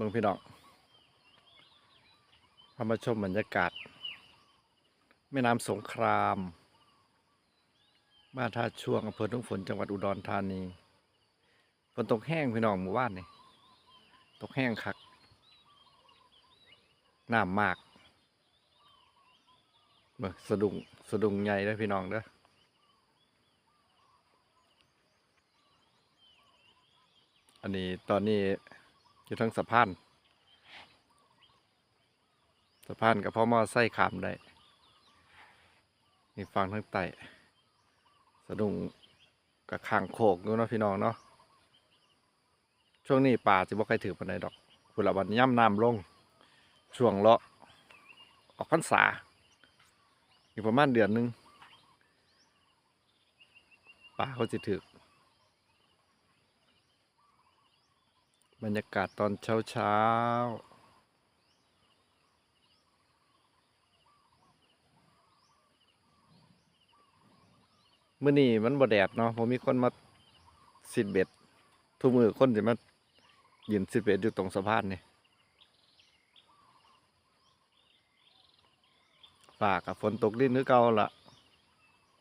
เมืองพี่น้องพามาชมบรรยากาศ แม่น้ำสงคราม บ้านท่าช่วงอำเภอทุ่งฝนจังหวัดอุดรธานีฝนตกแห้งพี่น้องหมู่บ้านนี่ตกแห้งคักน้ำมากเบิ่สะดุงสะดุงใหญ่เด้อพี่น้องเด้ออันนี้ตอนนี้ อยู่ทั้งสะพาน สะพานกับพ่อมอไส้ขามได้นี่ฟังทั้งไตสะดุ้งกับข้างโคกอยู่เนะพี่น้องเนาะช่วงนี้ป่าจะบ่ใครถือปานใดดอกคุณละวันย่ำน้ำลง ช่วงเลาะออกพรรษาอีกประมาณเดือนหนึงป่าเขาจะถือ บรรยากาศตอนเช้าเช้าๆมื่อนี้มันบ่แดดเนาะผมมีคนมาสิดเบ็ดทุกมือคนจะมายืนสิดเบ็ดอยู่ตรงสะพานนี่ฝากกับฝนตกลิ้นนึกเก่าละ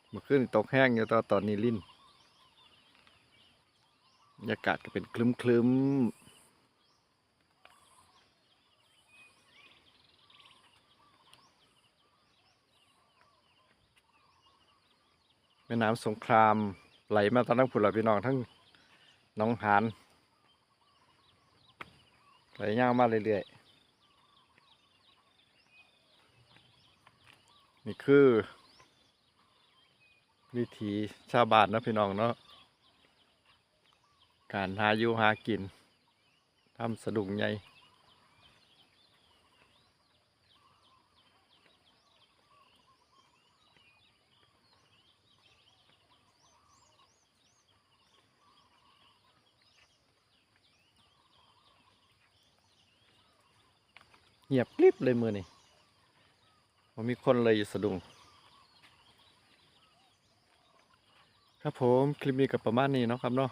เมื่อคืนตกแห้งอยู่ตอนตอนนี้ลิ้นบรรยากาศก็เป็นคลึ้มค แม่น้ำสงครามไหลมาตอนทั้งผุนละพี่น้องทั้งน้องหานไหลยาวมาเรื่อยๆ นี่คือ วิถีชาวบ้านนาะพี่น้องเนาะการหาอยู่หากินทำสะดุ้งใหญ่ เงียบกริบเลยมือนี่ผมมีคนเลยสะดุ้งครับผมคลิปนี้ก็ประมาณนี้เนาะครับเนาะ